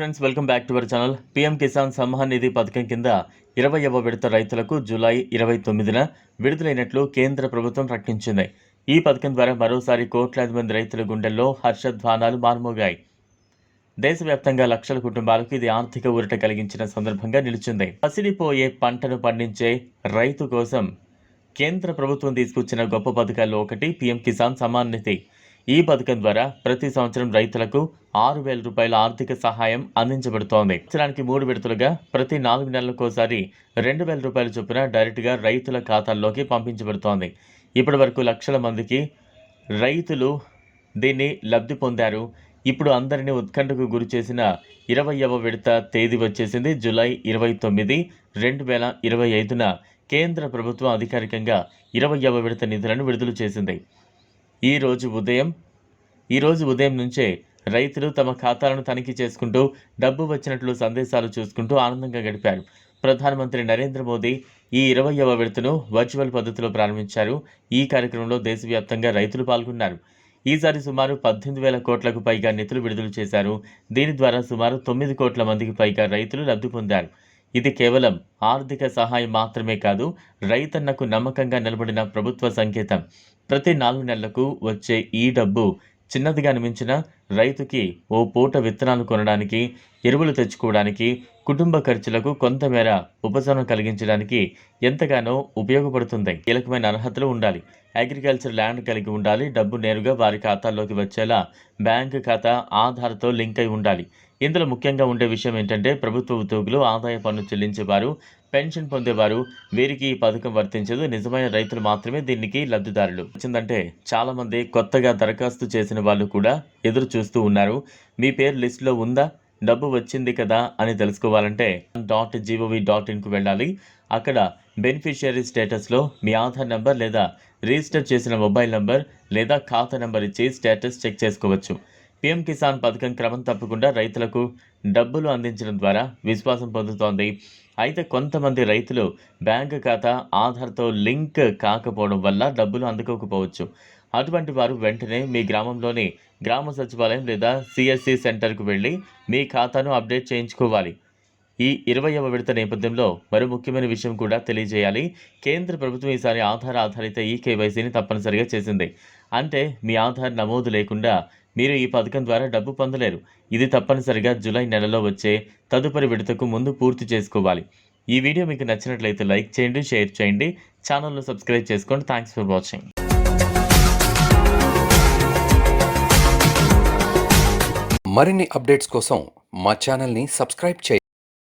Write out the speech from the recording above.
Friends welcome back to our channel PM Kisan Samman Nidhi పథకం కింద ఇరవైవ విడత రైతులకు జూలై ఇరవై తొమ్మిదిన విడుదలైనట్లు కేంద్ర ప్రభుత్వం ప్రకటించింది. ఈ పథకం ద్వారా మరోసారి కోట్లాది మంది రైతుల గుండెల్లో హర్షధ్వానాలు మార్మోగాయి. దేశవ్యాప్తంగా లక్షల కుటుంబాలకు ఇది ఆర్థిక ఊరట కలిగించిన సందర్భంగా నిలిచింది. పసిడిపోయే పంటను పండించే రైతు కోసం కేంద్ర ప్రభుత్వం తీసుకొచ్చిన గొప్ప పథకాల్లో ఒకటి పీఎం కిసాన్ సమ్మాన్ నిధి ఈ పథకం ద్వారా ప్రతి సంవత్సరం రైతులకు ఆరు వేల రూపాయల ఆర్థిక సహాయం అందించబడుతోంది. సంవత్సరానికి మూడు విడతలుగా ప్రతి నాలుగు నెలలకోసారి రెండు వేల రూపాయల చొప్పున డైరెక్ట్గా రైతుల ఖాతాల్లోకి పంపించబడుతోంది. ఇప్పటి వరకు లక్షల మందికి రైతులు దీన్ని లబ్ధి పొందారు. ఇప్పుడు అందరినీ ఉత్కంఠకు గురి చేసిన ఇరవయవ విడత తేదీ వచ్చేసింది. జూలై ఇరవై తొమ్మిది రెండు వేల ఇరవై ఐదున కేంద్ర ప్రభుత్వం అధికారికంగా ఇరవయవ విడత నిధులను విడుదల చేసింది. ఈరోజు ఉదయం ఈరోజు ఉదయం నుంచే రైతులు తమ ఖాతాలను తనిఖీ చేసుకుంటూ డబ్బు వచ్చినట్లు సందేశాలు చూసుకుంటూ ఆనందంగా గడిపారు. ప్రధానమంత్రి నరేంద్ర మోదీ ఈ ఇరవయవ విడతను వర్చువల్ పద్ధతిలో ప్రారంభించారు. ఈ కార్యక్రమంలో దేశవ్యాప్తంగా రైతులు పాల్గొన్నారు. ఈసారి సుమారు పద్దెనిమిది వేల కోట్లకు పైగా నిధులు విడుదల చేశారు. దీని ద్వారా సుమారు తొమ్మిది కోట్ల మందికి పైగా రైతులు లబ్ధి పొందారు. ఇది కేవలం ఆర్థిక సహాయం మాత్రమే కాదు రైతన్నకు నమ్మకంగా నిలబడిన ప్రభుత్వ సంకేతం. ప్రతి నాలుగు నెలలకు వచ్చే ఈ డబ్బు చిన్నదిగా అనిపించిన రైతుకి ఓ పూట విత్తనాలు కొనడానికి ఎరువులు తెచ్చుకోవడానికి కుటుంబ ఖర్చులకు కొంతమేర ఉపశమనం కలిగించడానికి ఎంతగానో ఉపయోగపడుతుంది. కీలకమైన అర్హతలు ఉండాలి. అగ్రికల్చర్ ల్యాండ్ కలిగి ఉండాలి. డబ్బు నేరుగా వారి ఖాతాల్లోకి వచ్చేలా బ్యాంక్ ఖాతా ఆధార్తో లింక్ అయి ఉండాలి. ఇందులో ముఖ్యంగా ఉండే విషయం ఏంటంటే ప్రభుత్వ ఉద్యోగులు ఆదాయ పన్ను చెల్లించేవారు పెన్షన్ పొందేవారు వీరికి ఈ పథకం వర్తించదు. నిజమైన రైతులు మాత్రమే దీనికి లబ్ధిదారులు. వచ్చిందంటే చాలామంది కొత్తగా దరఖాస్తు చేసిన వాళ్ళు కూడా ఎదురు చూస్తూ ఉన్నారు. మీ పేరు లిస్టులో ఉందా? డబ్బు వచ్చింది కదా అని తెలుసుకోవాలంటే డాట్ జీఓవి డాట్ ఇన్కు వెళ్ళాలి. అక్కడ బెనిఫిషియరీ స్టేటస్లో మీ ఆధార్ నెంబర్ లేదా రిజిస్టర్ చేసిన మొబైల్ నెంబర్ లేదా ఖాతా నెంబర్ ఇచ్చి స్టేటస్ చెక్ చేసుకోవచ్చు. పీఎం కిసాన్ పథకం క్రమం తప్పకుండా రైతులకు డబ్బులు అందించడం ద్వారా విశ్వాసం పొందుతోంది. అయితే కొంతమంది రైతులు బ్యాంక్ ఖాతా ఆధార్తో లింక్ కాకపోవడం వల్ల డబ్బులు అందుకోకపోవచ్చు. అటువంటి వారు వెంటనే మీ గ్రామంలోని గ్రామ సచివాలయం లేదా సిఎస్సి సెంటర్కు వెళ్ళి మీ ఖాతాను అప్డేట్ చేయించుకోవాలి. ఈ ఇరవైవ విడత నేపథ్యంలో మరో ముఖ్యమైన విషయం కూడా తెలియజేయాలి. కేంద్ర ప్రభుత్వం ఈసారి ఆధార్ ఆధారిత ఈ కేవైసీని తప్పనిసరిగా చేసింది. అంటే మీ ఆధార్ నమోదు లేకుండా మీరు ఈ పథకం ద్వారా డబ్బు పొందలేరు. ఇది తప్పనిసరిగా జూలై నెలలో వచ్చే తదుపరి విడతకు ముందు పూర్తి చేసుకోవాలి. ఈ వీడియో మీకు నచ్చినట్లయితే లైక్ చేయండి షేర్ చేయండి ఛానల్ను సబ్స్క్రైబ్ చేసుకోండి. Thanks for watching. మరిన్ని అప్డేట్స్ కోసం మా ఛానల్ని సబ్స్క్రైబ్ చేయండి.